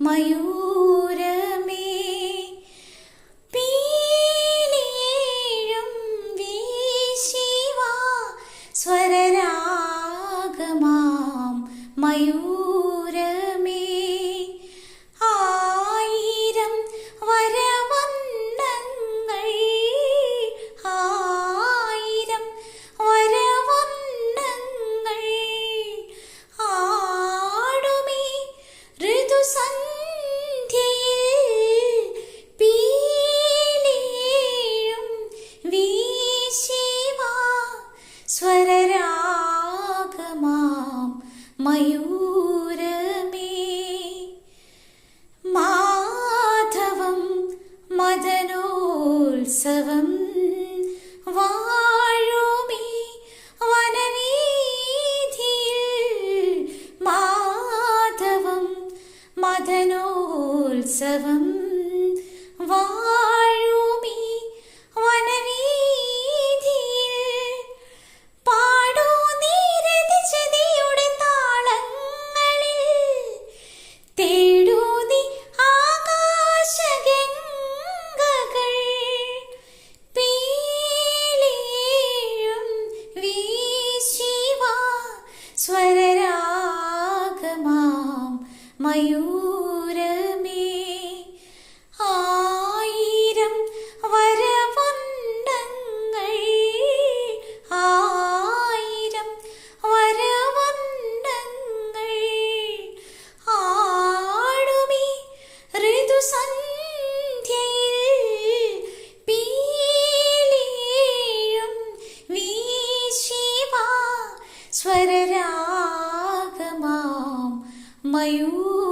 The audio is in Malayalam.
മയൂരമേ വീശിവാ സ്വരരാഗമാം മയൂ സ്വരരാഗമാം മയൂരമേ. മാധവം മദനോത്സവം വാഴുമേ വനവീതിയിൽ മാധവം മദനോത്സവം സ്വരരാഗമാം മയൂരമേ. ആയിരം വരവണ്ടങ്ങൾ ആയിരം വരവണ്ടങ്ങൾ ആടുമീ ഋതുസന്ധ്യയിൽ സ്വരരാ മയൂരമേ